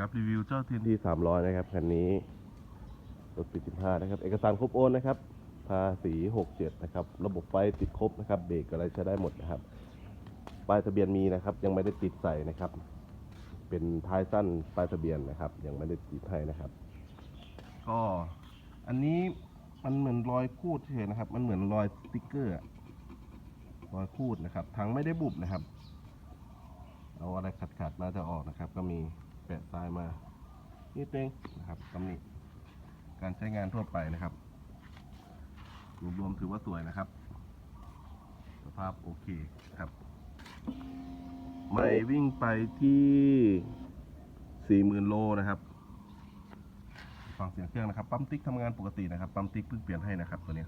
ครับ รีวิวเจ้า TNT ที่สามร้อยนะครับ คันนี้รถปีสิบห้านะครับ เอกสารครบโอนนะครับ ภาษีหกเจ็ดนะครับ ระบบไฟติดครบนะครับ เบรกอะไรใช้ได้หมดนะครับ ป้ายทะเบียนมีนะครับ ยังไม่ได้ติดใส่นะครับ เป็นท้ายสั้นป้ายทะเบียนนะครับ ยังไม่ได้ติดให้นะครับ ก็อันนี้มันเหมือนรอยคูดเฉยๆนะครับ มันเหมือนรอยสติ๊กเกอร์อะรอยคูดนะครับถังไม่ได้บุบนะครับ เอาอะไรขัดๆน่าจะออกนะครับ ก็มี แปะทรายมานิดนึงนะครับตำหนิการใช้งานทั่วไปนะครับรวมๆถือว่าสวยนะครับ สภาพโอเคครับ ไม่วิ่งไปที่สี่หมื่นโลนะครับฟังเสียงเครื่องนะครับ ปั๊มติ๊กทำงานปกตินะครับ ปั๊มติ๊กเพิ่งเปลี่ยนให้นะครับตัวนี้